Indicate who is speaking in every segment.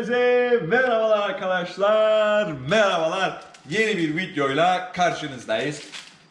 Speaker 1: herkese merhabalar arkadaşlar. Merhabalar. Yeni bir videoyla karşınızdayız.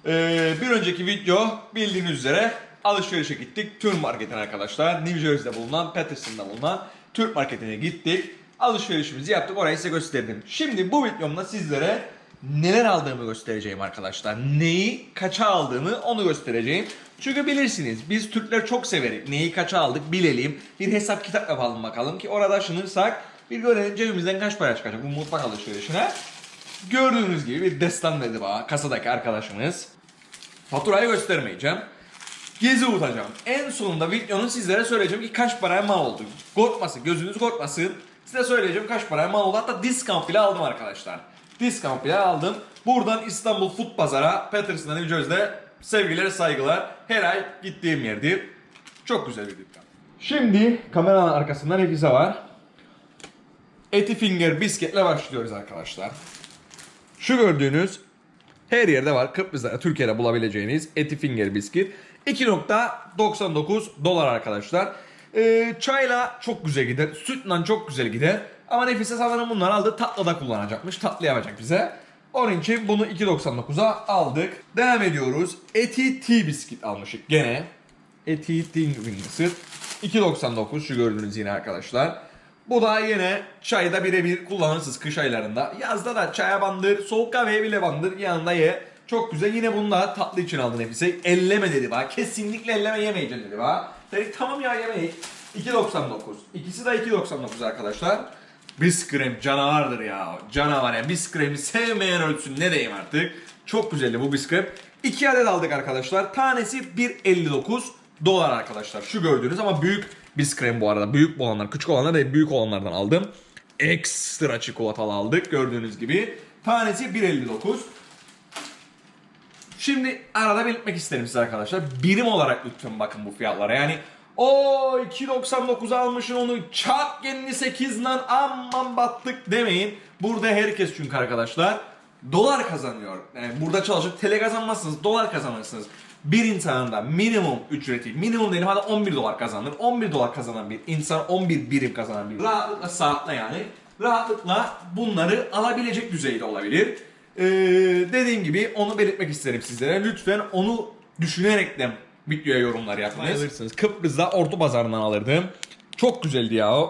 Speaker 1: Ee, bir önceki video bildiğiniz üzere alışverişe gittik. Türk marketine arkadaşlar. New Jersey'de bulunan, Patterson'da bulunan Türk marketine gittik. Alışverişimizi yaptık. Orayı size gösterdim. Şimdi bu videomda sizlere neler aldığımı göstereceğim arkadaşlar. Neyi kaça aldığımı onu göstereceğim. Çünkü bilirsiniz biz Türkler çok severiz. Neyi kaça aldık bilelim. Bir hesap kitap yapalım bakalım ki orada şınırsak bir görelim cebimizden kaç para çıkacak bu mutfak alışverişine. Gördüğünüz gibi bir destan dedi bana kasadaki arkadaşımız. Faturayı göstermeyeceğim. Gezi utacağım. En sonunda videonun sizlere söyleyeceğim ki kaç paraya mal oldu. Korkmasın, gözünüz korkmasın. Size söyleyeceğim kaç paraya mal oldu. Hatta discount bile aldım arkadaşlar. Discount bile aldım. Buradan İstanbul Food Pazar'a, Patterson'da New sevgiler, saygılar. Her ay gittiğim yerdir. Çok güzel bir dükkan. Şimdi kameranın arkasında Nefise var. Eti Finger bisketle başlıyoruz arkadaşlar. Şu gördüğünüz her yerde var. Kıbrıs'ta, Türkiye'de bulabileceğiniz Eti Finger biskit. 2.99 dolar arkadaşlar. Ee, çayla çok güzel gider. Sütle çok güzel gider. Ama Nefise sanırım bunları aldı. Tatlıda kullanacakmış. Tatlı yapacak bize. Onun için bunu 2.99'a aldık. Devam ediyoruz. Eti Tea biskit almışık gene. Eti Tea Wingsit. 2.99 şu gördüğünüz yine arkadaşlar. Bu da yine çayda birebir kullanırsınız kış aylarında. Yazda da çaya bandır, soğuk kahveye bile bandır yanında ye. Çok güzel. Yine bunu da tatlı için aldı Nefise. Elleme dedi bana. Kesinlikle elleme yemeyeceğim dedi bana. Dedik tamam ya yemeyin. 2.99. İkisi de 2.99 arkadaşlar. Biskrem canavardır ya. Canavar yani. Biskremi sevmeyen ölsün ne diyeyim artık. Çok güzeldi bu biskrem. 2 adet aldık arkadaşlar. Tanesi 1.59 dolar arkadaşlar. Şu gördüğünüz ama büyük biskrem bu arada. Büyük olanlar, küçük olanlar değil büyük olanlardan aldım. Ekstra çikolatalı aldık gördüğünüz gibi. Tanesi 1.59. Şimdi arada belirtmek isterim size arkadaşlar. Birim olarak lütfen bakın bu fiyatlara. Yani o 2.99 almışsın onu çat kendini 8 lan aman battık demeyin. Burada herkes çünkü arkadaşlar dolar kazanıyor. Yani burada çalışıp tele kazanmazsınız dolar kazanırsınız. Bir insanın da minimum ücreti, minimum diyelim hadi 11 dolar kazanır. 11 dolar kazanan bir insan 11 birim kazanan bir rahatlıkla saatle yani rahatlıkla bunları alabilecek düzeyde olabilir. Ee, dediğim gibi onu belirtmek isterim sizlere. Lütfen onu düşünerekten videoya yorumlar yapmayı alırsınız. Kıbrıs'ta Orta Pazarından alırdım. Çok güzeldi ya.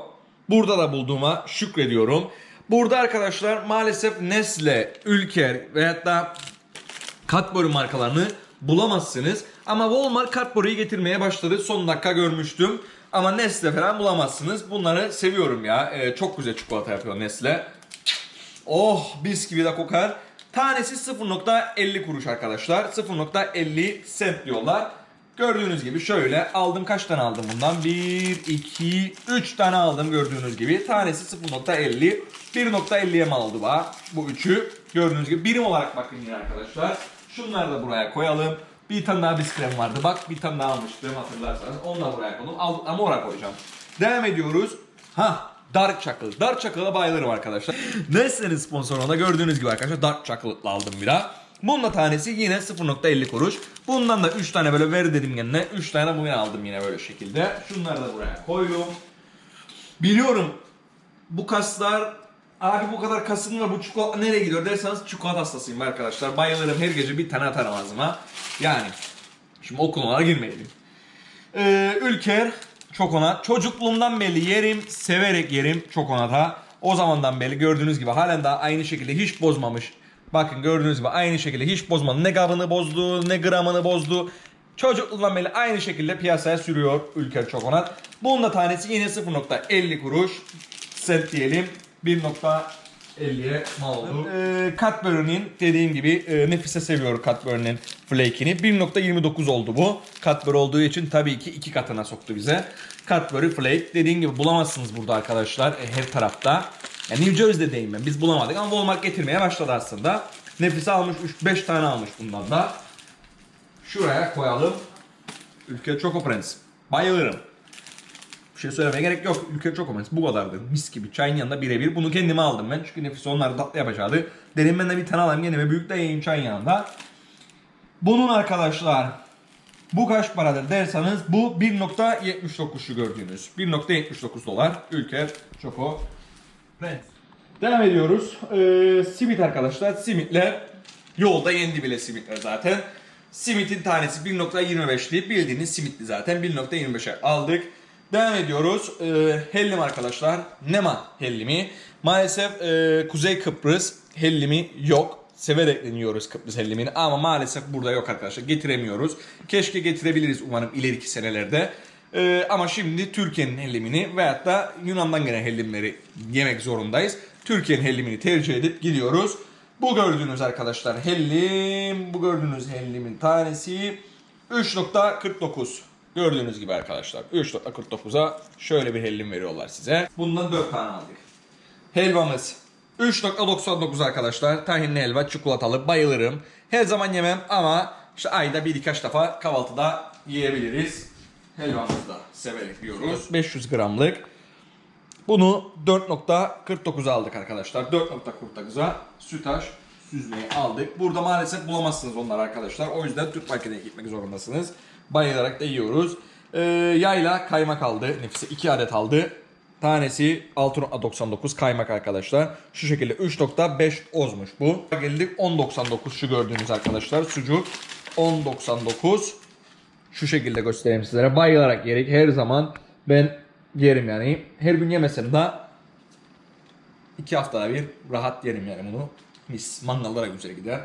Speaker 1: Burada da bulduğuma şükrediyorum. Burada arkadaşlar maalesef Nestle, Ülker veyahut da Cadbury markalarını bulamazsınız. Ama Walmart Cadbury'yi getirmeye başladı. Son dakika görmüştüm. Ama Nestle falan bulamazsınız. Bunları seviyorum ya. Ee, çok güzel çikolata yapıyor Nestle. Oh bis gibi de kokar. Tanesi 0.50 kuruş arkadaşlar. 0.50 sent diyorlar. Gördüğünüz gibi şöyle aldım kaç tane aldım bundan? 1, 2, 3 tane aldım gördüğünüz gibi. Tanesi 0.50. 1.50'ye mal bu. Bu üçü gördüğünüz gibi birim olarak bakın yine arkadaşlar. Şunları da buraya koyalım. Bir tane daha biskrem vardı. Bak bir tane daha almıştım hatırlarsanız. Onu da buraya koydum. Al, ama oraya koyacağım. Devam ediyoruz. Ha Dark Chocolate. Dark Chocolate'a bayılırım arkadaşlar. Nestle'nin sponsorluğunda gördüğünüz gibi arkadaşlar Dark Chocolate'la aldım bir daha. Bunun da tanesi yine 0.50 kuruş. Bundan da 3 tane böyle ver dedim kendine. 3 tane bugün aldım yine böyle şekilde. Şunları da buraya koydum. Biliyorum bu kaslar abi bu kadar kasım var bu çikolata nereye gidiyor derseniz çikolata hastasıyım arkadaşlar. Bayılırım her gece bir tane atarım ağzıma. Yani şimdi o girmeyelim. Ee, Ülker Çokonat. Çocukluğumdan beri yerim, severek yerim Çokonat'a. O zamandan beri gördüğünüz gibi halen daha aynı şekilde hiç bozmamış. Bakın gördüğünüz gibi aynı şekilde hiç bozmadı. Ne gabını bozdu, ne gramını bozdu. Çocukluğundan beri aynı şekilde piyasaya sürüyor Ülker Çokonat. Bunun da tanesi yine 0.50 kuruş. Set diyelim. 1.50'ye mal oldu. Ee, Cadbury'nin dediğim gibi e, Nefise seviyor Cadbury'nin flake'ini. 1.29 oldu bu. Cadbury olduğu için tabii ki iki katına soktu bize. Cadbury flake dediğim gibi bulamazsınız burada arkadaşlar e, her tarafta. Yani New Jersey'deyim ben. Biz bulamadık ama Walmart getirmeye başladı aslında. Nefise almış 3-5 tane almış bundan da. Şuraya koyalım. Ülke Choco Prince. Bayılırım. Bir şey söylemeye gerek yok. Ülke çok omez. Bu kadardı. Mis gibi. Çayın yanında birebir. Bunu kendime aldım ben. Çünkü nefis onlar tatlı yapacaktı. Dedim ben de bir tane alayım kendime. Büyük de yiyeyim çayın yanında. Bunun arkadaşlar Bu kaç paradır derseniz bu 1.79 şu gördüğünüz. 1.79 dolar. Ülker Choco Friends. Devam ediyoruz. Ee, simit arkadaşlar. Simitler yolda yendi bile simitler zaten. Simitin tanesi 1.25'li. Bildiğiniz simitli zaten. 1.25'e aldık. Devam ediyoruz. Ee, hellim arkadaşlar. Nema hellimi. Maalesef e, Kuzey Kıbrıs hellimi yok. Severek deniyoruz Kıbrıs hellimini ama maalesef burada yok arkadaşlar. Getiremiyoruz. Keşke getirebiliriz umarım ileriki senelerde. Ee, ama şimdi Türkiye'nin hellimini veyahut da Yunan'dan gelen hellimleri yemek zorundayız. Türkiye'nin hellimini tercih edip gidiyoruz. Bu gördüğünüz arkadaşlar hellim. Bu gördüğünüz hellimin tanesi 3.49. Gördüğünüz gibi arkadaşlar 3.49'a şöyle bir hellim veriyorlar size. Bundan 4 tane aldık. Helvamız 3.99 arkadaşlar. Tahinli helva, çikolatalı. Bayılırım. Her zaman yemem ama işte ayda bir birkaç defa kahvaltıda yiyebiliriz. Helvamızı da severek yiyoruz. 500 gramlık. Bunu 4.49 aldık arkadaşlar. 4.49'a sütaş süzmeyi aldık. Burada maalesef bulamazsınız onları arkadaşlar. O yüzden Türk marketine gitmek zorundasınız. Bayılarak da yiyoruz. Ee, yayla kaymak aldı. Nefise 2 adet aldı. Tanesi 6.99 kaymak arkadaşlar. Şu şekilde 3.5 ozmuş bu. Geldik 10.99 şu gördüğünüz arkadaşlar. Sucuk 10.99 şu şekilde göstereyim sizlere. Bayılarak yerik her zaman ben yerim yani. Her gün yemesem de iki haftada bir rahat yerim yani bunu. Mis mangallara güzel gider.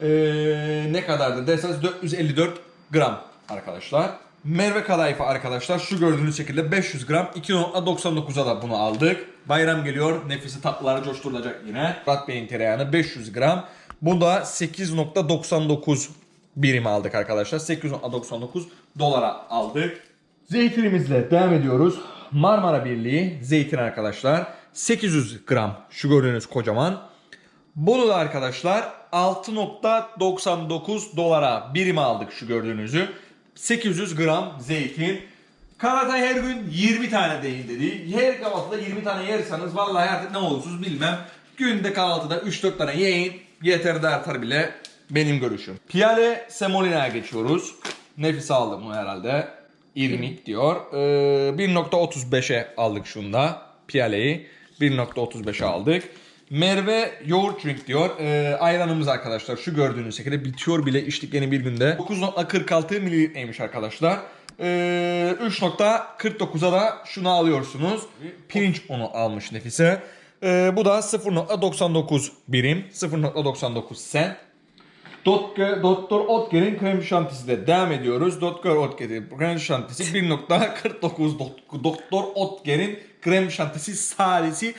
Speaker 1: Ee, ne kadardı derseniz 454 gram arkadaşlar. Merve kadayıfı arkadaşlar şu gördüğünüz şekilde 500 gram 2.99'a da bunu aldık. Bayram geliyor nefisi tatlıları coşturulacak yine. Murat Bey'in tereyağını 500 gram. Bu da 8.99 birim aldık arkadaşlar. 8.99 dolara aldık. Zeytinimizle devam ediyoruz. Marmara Birliği zeytin arkadaşlar. 800 gram şu gördüğünüz kocaman. Bunu da arkadaşlar 6.99 dolara birim aldık şu gördüğünüzü. 800 gram zeytin. Karatay her gün 20 tane deyin dedi. Her kahvaltıda 20 tane yerseniz vallahi artık ne olursunuz bilmem. Günde kahvaltıda 3-4 tane yiyin. Yeter de artar bile benim görüşüm. Piyale Semolina'ya geçiyoruz. Nefis aldım bunu herhalde. İrmik diyor. Ee, 1.35'e aldık şunda. Piyaleyi 1.35'e aldık. Merve yoğurt drink diyor. Ee, ayranımız arkadaşlar şu gördüğünüz şekilde bitiyor bile içtik yeni bir günde. 9.46 mililitreymiş arkadaşlar. Ee, 3.49'a da şunu alıyorsunuz. Pirinç unu almış Nefise. Ee, bu da 0.99 birim. 0.99 sen. Dotke, Doktor Otker'in krem şantisi de devam ediyoruz. Doktor Otker'in krem şantisi 1.49 Dok- Doktor Otker'in krem şantisi sadesi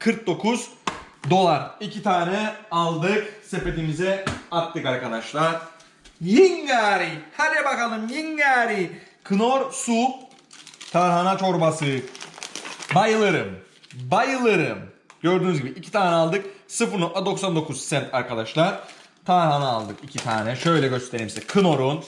Speaker 1: 1.49 dolar. İki tane aldık sepetimize attık arkadaşlar. Yingari. Hadi bakalım Yingari. Knor su tarhana çorbası. Bayılırım. Bayılırım. Gördüğünüz gibi iki tane aldık. 0.99 cent arkadaşlar. Tarhana aldık iki tane. Şöyle göstereyim size. Knorr'un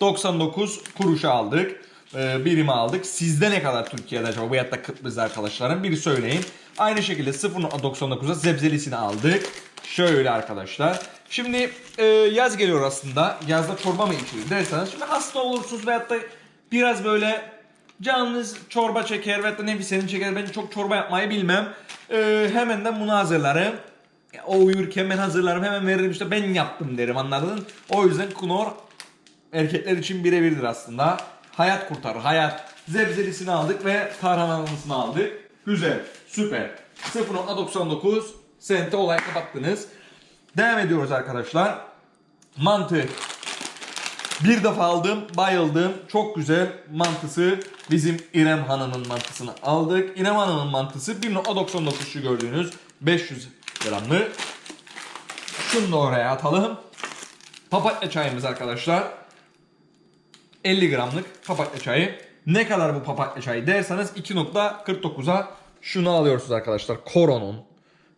Speaker 1: 99 kuruşa aldık. Ee, birimi aldık. Sizde ne kadar Türkiye'de acaba? Bu yatta Kıbrıs arkadaşlarım. Biri söyleyin. Aynı şekilde 0.99'a zebzelisini aldık. Şöyle arkadaşlar. Şimdi e, yaz geliyor aslında. Yazda çorba mı içilir derseniz. Şimdi hasta olursunuz veyahut da biraz böyle canınız çorba çeker veyahut da nefisenin çeker. Ben çok çorba yapmayı bilmem. E, hemen de bunu hazırlarım. O uyurken ben hazırlarım hemen veririm işte ben yaptım derim anladın. O yüzden Knor erkekler için birebirdir aslında. Hayat kurtarır hayat. Zebzelisini aldık ve tarhanalısını aldık. Güzel süper. 0.99 sente olay kapattınız. Devam ediyoruz arkadaşlar. Mantı. Bir defa aldım, bayıldım. Çok güzel mantısı. Bizim İrem Hanım'ın mantısını aldık. İrem Hanım'ın mantısı 1.99 şu gördüğünüz 500 gramlı. Şunu da oraya atalım. Papatya çayımız arkadaşlar. 50 gramlık papatya çayı. Ne kadar bu papatya çayı derseniz 2.49'a şunu alıyorsunuz arkadaşlar. Koron'un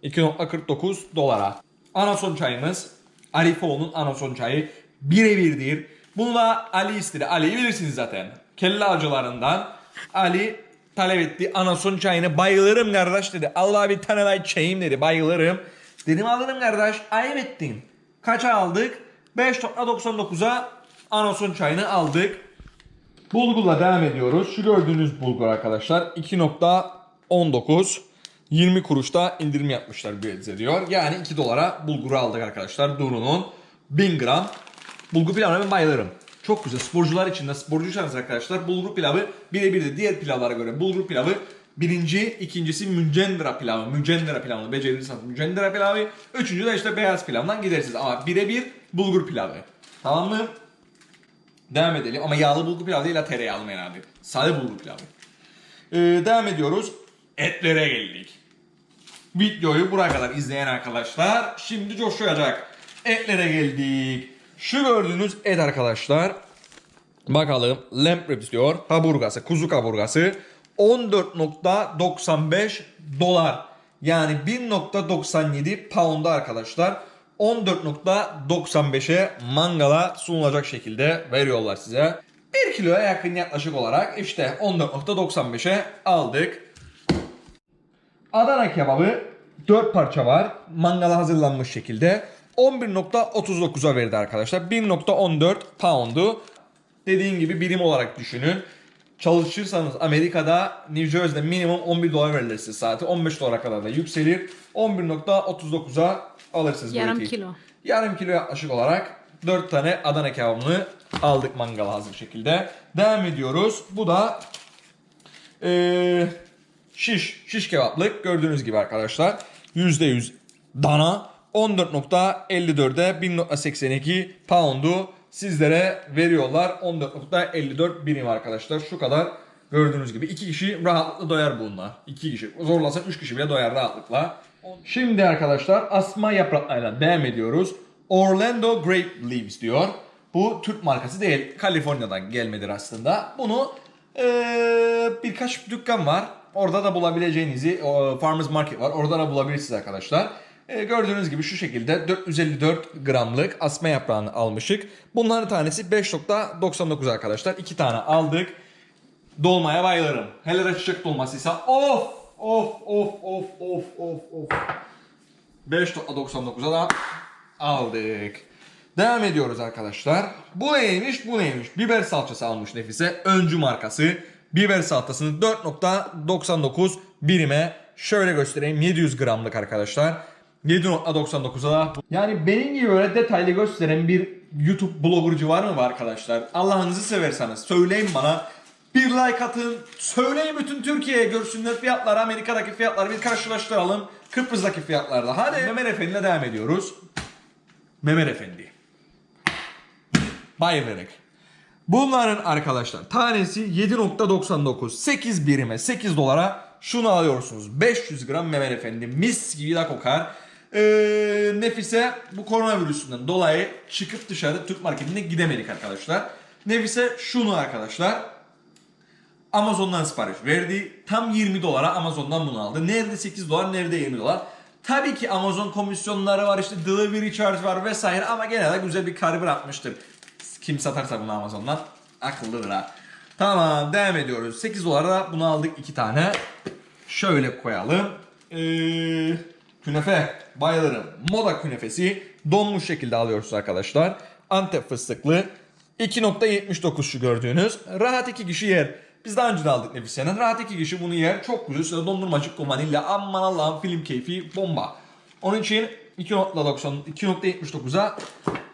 Speaker 1: 2.49 dolara. Anason çayımız Arifo'nun anason çayı birebirdir. Bunu da Ali istedi. Ali'yi bilirsiniz zaten. Kelle avcılarından Ali talep etti. Anason çayını bayılırım kardeş dedi. Allah bir tane daha içeyim dedi. Bayılırım. Dedim alırım kardeş. Ayıp ettin. Kaça aldık? 5.99'a anason çayını aldık. Bulgurla devam ediyoruz. Şu gördüğünüz bulgur arkadaşlar 2.19 20 kuruşta indirim yapmışlar bize diyor. Yani 2 dolara bulguru aldık arkadaşlar. Duru'nun 1000 gram. Bulgur pilavına ben bayılırım. Çok güzel. Sporcular için de sporcuysanız arkadaşlar bulgur pilavı birebir de diğer pilavlara göre bulgur pilavı birinci, ikincisi mücendera pilavı. Mücendera pilavını becerirseniz mücendera pilavı. Üçüncü de işte beyaz pilavdan gidersiniz. Ama birebir bulgur pilavı. Tamam mı? Devam edelim ama yağlı bulgur pilavı değil la tereyağlı mı herhalde. Sade bulgur pilavı. Ee, devam ediyoruz. Etlere geldik. Videoyu buraya kadar izleyen arkadaşlar şimdi coşacak. Etlere geldik. Şu gördüğünüz et arkadaşlar. Bakalım lamb ribs diyor. Kaburgası, kuzu kaburgası 14.95 dolar. Yani 1.97 pound'a arkadaşlar. 14.95'e mangala sunulacak şekilde veriyorlar size. 1 kiloya yakın yaklaşık olarak işte 14.95'e aldık. Adana kebabı 4 parça var. Mangala hazırlanmış şekilde. 11.39'a verdi arkadaşlar. 1.14 pound'u. Dediğim gibi birim olarak düşünün. Çalışırsanız Amerika'da New Jersey'de minimum 11 dolar verilir size saati. 15 dolara kadar da yükselir. 11.39'a alırsınız bu
Speaker 2: Yarım
Speaker 1: eti.
Speaker 2: kilo.
Speaker 1: Yarım kilo yaklaşık olarak 4 tane Adana kebabını aldık mangala hazır şekilde. Devam ediyoruz. Bu da ee, şiş, şiş kebaplık gördüğünüz gibi arkadaşlar. %100 dana 14.54'e 1.82 pound'u sizlere veriyorlar. 14.54 birim arkadaşlar. Şu kadar gördüğünüz gibi. iki kişi rahatlıkla doyar bununla. İki kişi. Zorlasan üç kişi bile doyar rahatlıkla. Şimdi arkadaşlar asma yapraklarıyla devam ediyoruz. Orlando Grape Leaves diyor. Bu Türk markası değil. Kaliforniya'dan gelmedir aslında. Bunu ee, birkaç dükkan var. Orada da bulabileceğinizi Farmers Market var. Orada da bulabilirsiniz arkadaşlar. Ee, gördüğünüz gibi şu şekilde 454 gramlık asma yaprağını almışık. Bunların tanesi 5.99 arkadaşlar. İki tane aldık. Dolmaya bayılırım. Hele de çiçek dolmasıysa of of of of of of of. 5.99'a da aldık. Devam ediyoruz arkadaşlar. Bu neymiş bu neymiş. Biber salçası almış Nefise. Öncü markası. Biber salçasını 4.99 birime şöyle göstereyim. 700 gramlık arkadaşlar. 7.99'a da. Yani benim gibi böyle detaylı gösteren bir YouTube bloggercı var mı arkadaşlar? Allah'ınızı severseniz söyleyin bana. Bir like atın. Söyleyin bütün Türkiye'ye görsünler fiyatları. Amerika'daki fiyatları bir karşılaştıralım. Kıbrıs'taki fiyatlarla. Hadi Memer Efendi'yle devam ediyoruz. Memer Efendi. Bayılarak. Bunların arkadaşlar tanesi 7.99 8 birime 8 dolara şunu alıyorsunuz 500 gram Memer Efendi mis gibi de kokar ee, Nefise bu koronavirüsünden dolayı çıkıp dışarı Türk marketine gidemedik arkadaşlar Nefise şunu arkadaşlar Amazon'dan sipariş verdi. Tam 20 dolara Amazon'dan bunu aldı. Nerede 8 dolar, nerede 20 dolar. Tabii ki Amazon komisyonları var, işte delivery charge var vesaire ama gene de güzel bir kar bırakmıştır. Kim satarsa bunu Amazon'dan akıllıdır ha. Tamam devam ediyoruz. 8 dolara bunu aldık 2 tane. Şöyle koyalım. Ee, künefe bayılırım. Moda künefesi donmuş şekilde alıyoruz arkadaşlar. Antep fıstıklı. 2.79 şu gördüğünüz. Rahat iki kişi yer. Biz daha önce de aldık Nefise'nin. Rahat iki kişi bunu yer. Çok güzel. Üstüne dondurmacık vanilya. Aman Allah'ım film keyfi bomba. Onun için 2.90 2.79'a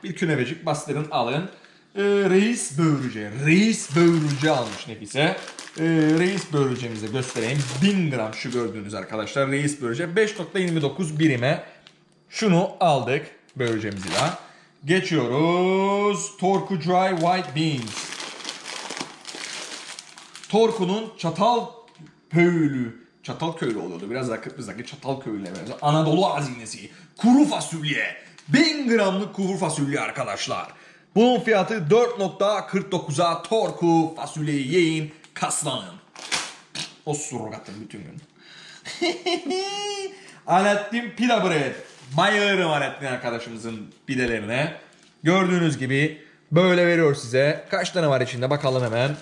Speaker 1: bir künefecik bastırın alın. Ee, reis böğürüce. Reis böğürüce almış Nefise. Ee, reis böğürücemizi göstereyim. 1000 gram şu gördüğünüz arkadaşlar. Reis böğürüce 5.29 birime. Şunu aldık böğürücemizi de. Geçiyoruz. Torku Dry White Beans. Torku'nun çatal köylü. Çatal köylü oluyordu. Biraz daha Kıbrıs'taki çatal köylüne benziyor. Anadolu hazinesi. Kuru fasulye. 1000 gramlık kuru fasulye arkadaşlar. Bunun fiyatı 4.49'a Torku fasulyeyi yiyin kaslanın. O surrogatın bütün gün. Alaaddin Pita Bread. Bayılırım Alaaddin arkadaşımızın pidelerine. Gördüğünüz gibi böyle veriyor size. Kaç tane var içinde bakalım hemen.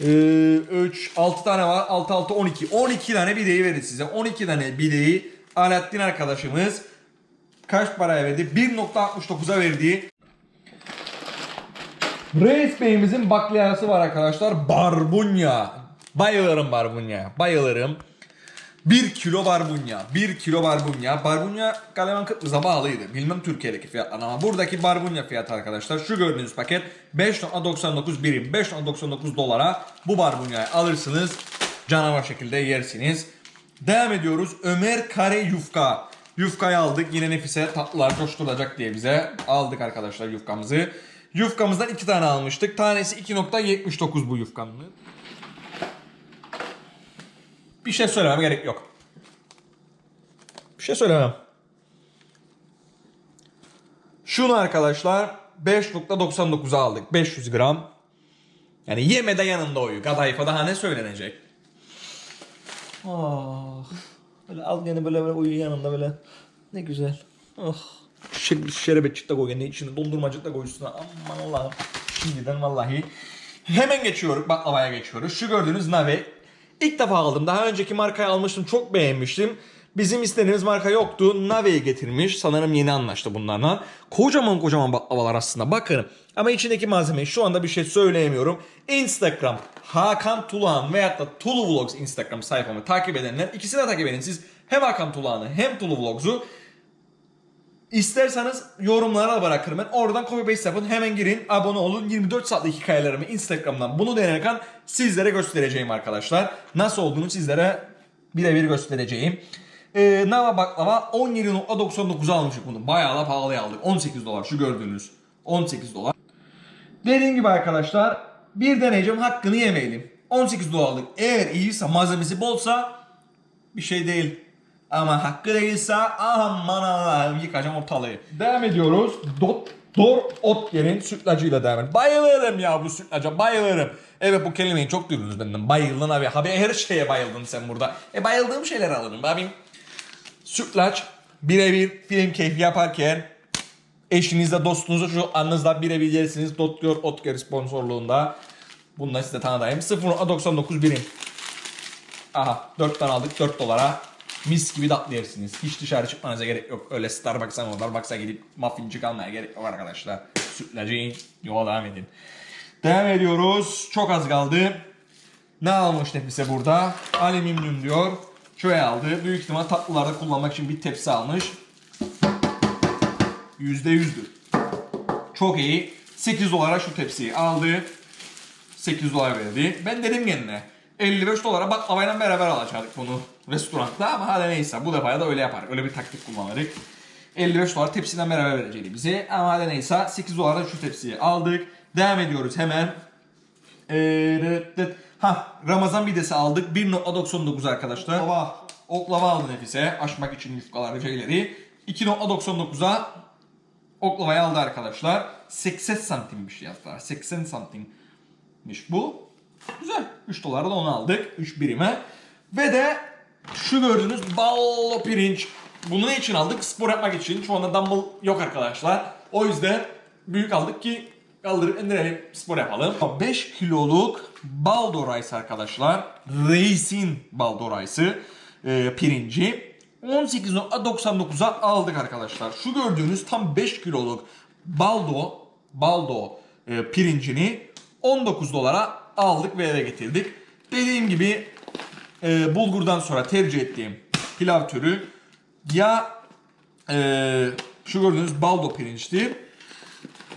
Speaker 1: 3, 6 tane var. 6, 6, 12. 12 tane bideyi verir size. 12 tane bideyi Alaaddin arkadaşımız kaç paraya verdi? 1.69'a verdi. Reis Bey'imizin baklayası var arkadaşlar. Barbunya. Bayılırım barbunya. Bayılırım. 1 kilo barbunya. 1 kilo barbunya. Barbunya Kaleman Kıbrıs'a bağlıydı. Bilmem Türkiye'deki fiyatlar ama buradaki barbunya fiyatı arkadaşlar. Şu gördüğünüz paket 5.99 birim. 5.99 dolara bu barbunyayı alırsınız. Canavar şekilde yersiniz. Devam ediyoruz. Ömer Kare Yufka. Yufkayı aldık. Yine Nefise tatlılar coşturacak diye bize aldık arkadaşlar yufkamızı. Yufkamızdan iki tane almıştık. Tanesi 2.79 bu yufkanın. Bir şey söylemem gerek yok. Bir şey söylemem. Şunu arkadaşlar 5.99'a aldık. 500 gram. Yani yeme de yanında oyu. Kadayıfa daha ne söylenecek? Ah. Böyle al yani böyle, böyle uyu yanında böyle. Ne güzel. Oh. Şer şerbetçik de koy yani içine dondurmacık da koy üstüne. Aman Allah'ım. Şimdiden vallahi. Hemen geçiyoruz baklavaya geçiyoruz. Şu gördüğünüz nave. İlk defa aldım. Daha önceki markayı almıştım. Çok beğenmiştim. Bizim istediğimiz marka yoktu. Nave'yi getirmiş. Sanırım yeni anlaştı bunlarla. Kocaman kocaman baklavalar aslında. Bakın. Ama içindeki malzemeyi şu anda bir şey söyleyemiyorum. Instagram Hakan Tuluhan veyahut da Tulu Vlogs Instagram sayfamı takip edenler ikisini de takip edin. Siz hem Hakan Tuluhan'ı hem Tulu Vlogs'u İsterseniz yorumlara bırakırım ben. Oradan copy paste yapın. Hemen girin. Abone olun. 24 saatlik hikayelerimi Instagram'dan bunu denerken sizlere göstereceğim arkadaşlar. Nasıl olduğunu sizlere birebir göstereceğim. Ee, Nava baklava 17.99 almışık bunu. Bayağı da pahalıya aldık. 18 dolar şu gördüğünüz. 18 dolar. Dediğim gibi arkadaşlar bir deneyeceğim hakkını yemeyelim. 18 dolarlık eğer iyiyse malzemesi bolsa bir şey değil. Ama hakkı değilse aman Allah'ım yıkacağım ortalığı. Devam ediyoruz. Doktor Otger'in sütlacıyla devam edelim. Bayılırım ya bu sütlaca bayılırım. Evet bu kelimeyi çok duydunuz benden. Bayıldın abi. Abi her şeye bayıldın sen burada. E bayıldığım şeyler alırım abim. Sütlaç birebir film keyfi yaparken eşinizle dostunuzla şu anınızla birebir yersiniz. Doktor Otger sponsorluğunda. Bundan size tanıdayım. 0.99 birim. Aha 4 tane aldık 4 dolara. Mis gibi tatlı yersiniz. Hiç dışarı çıkmanıza gerek yok. Öyle Starbucks'a mı Starbucks'a gidip muffincik almaya gerek yok arkadaşlar. Sütlacı yola devam edin. Devam ediyoruz. Çok az kaldı. Ne almış Nefise burada? Alüminyum diyor. Şöyle aldı. Büyük ihtimal tatlılarda kullanmak için bir tepsi almış. %100'dür. Çok iyi. 8 dolara şu tepsiyi aldı. 8 dolar verdi. Ben dedim kendine 55 dolara baklavayla beraber alacaktık bunu restoranda ama hadi neyse bu defa da öyle yapar. Öyle bir taktik kullanırız. 55 dolar tepsiden beraber vereceğiydi bize ama hadi neyse 8 dolara şu tepsiyi aldık. Devam ediyoruz hemen. Ee, ha Ramazan midesi aldık 1.99 arkadaşlar. Oklava. Oklava aldı Nefise açmak için yufkaları şeyleri. 2.99'a oklavayı aldı arkadaşlar. 80 santimmiş yazdılar. 80 santimmiş bu. Güzel. 3 dolara da onu aldık. 3 birime. Ve de şu gördüğünüz ballo pirinç. Bunu ne için aldık? Spor yapmak için. Şu anda dumbbell yok arkadaşlar. O yüzden büyük aldık ki kaldırıp indirelim spor yapalım. 5 kiloluk baldo rice arkadaşlar. Reis'in baldo rice'ı. e, pirinci. 18.99'a aldık arkadaşlar. Şu gördüğünüz tam 5 kiloluk baldo baldo e, pirincini 19 dolara aldık ve eve getirdik. Dediğim gibi e, bulgurdan sonra tercih ettiğim pilav türü ya e, şu gördüğünüz baldo pirinçtir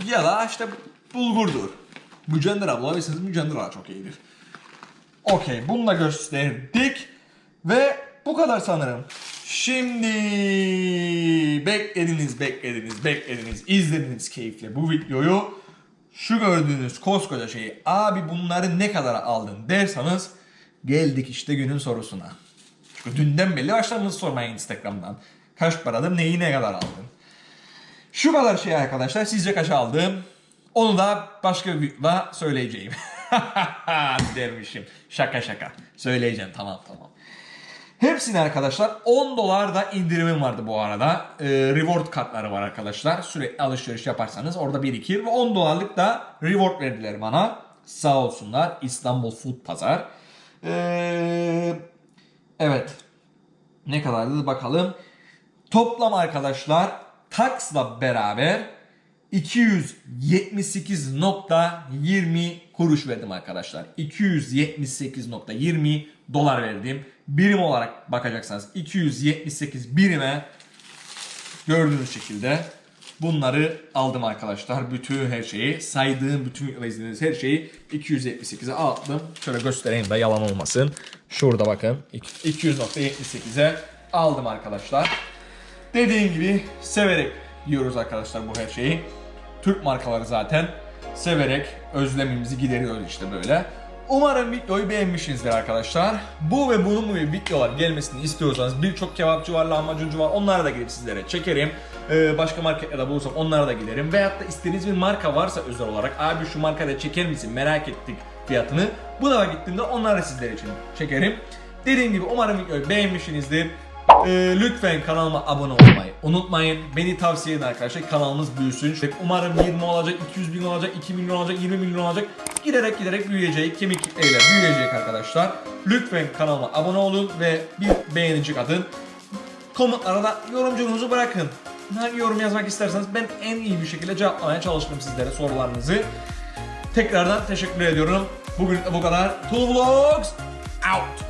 Speaker 1: ya da işte bulgurdur. Mücendera bulabilirsiniz. Mücendera çok iyidir. Okey bunu da gösterdik ve bu kadar sanırım. Şimdi beklediniz, beklediniz, beklediniz, izlediniz keyifle bu videoyu. Şu gördüğünüz koskoca şeyi abi bunları ne kadar aldın derseniz geldik işte günün sorusuna. Çünkü dünden belli başladınız sormaya Instagram'dan. Kaç paradır neyi ne kadar aldın? Şu kadar şey arkadaşlar sizce kaç aldım? Onu da başka bir videoda söyleyeceğim. Dermişim. Şaka şaka. Söyleyeceğim tamam tamam. Hepsini arkadaşlar 10 dolar da indirimim vardı bu arada. Ee, reward kartları var arkadaşlar. Sürekli alışveriş yaparsanız orada birikir. Ve 10 dolarlık da reward verdiler bana. Sağ olsunlar. İstanbul Food Pazar. Ee, evet. Ne kadardı bakalım. Toplam arkadaşlar taksla beraber 278.20 kuruş verdim arkadaşlar. 278.20 dolar verdim. Birim olarak bakacaksanız 278 birime gördüğünüz şekilde bunları aldım arkadaşlar. Bütün her şeyi saydığım bütün izlediğiniz her şeyi 278'e aldım. Şöyle göstereyim de yalan olmasın. Şurada bakın 200.78'e aldım arkadaşlar. Dediğim gibi severek yiyoruz arkadaşlar bu her şeyi. Türk markaları zaten severek özlemimizi gideriyoruz işte böyle. Umarım videoyu beğenmişsinizdir arkadaşlar. Bu ve bunun gibi videolar gelmesini istiyorsanız birçok kebapçı var, lahmacuncu var. Onlara da gelip sizlere çekerim. Ee, başka marketlerde bulursam onlara da giderim. Veyahut da istediğiniz bir marka varsa özel olarak abi şu markada çeker misin merak ettik fiyatını. Bu da gittiğimde onları sizler için çekerim. Dediğim gibi umarım videoyu beğenmişsinizdir. Ee, lütfen kanalıma abone olmayı unutmayın. Beni tavsiye edin arkadaşlar. Kanalımız büyüsün. Umarım 20 olacak, 200 bin olacak, 2 milyon olacak, 20 milyon olacak. Giderek giderek büyüyecek, kemik kitleyle büyüyecek arkadaşlar. Lütfen kanalıma abone olun ve bir beğenicik atın. Komentlara da yorumcunuzu bırakın. Hangi yorum yazmak isterseniz ben en iyi bir şekilde cevaplamaya çalıştım sizlere sorularınızı. Tekrardan teşekkür ediyorum. Bugün bu kadar. Tool Vlogs out.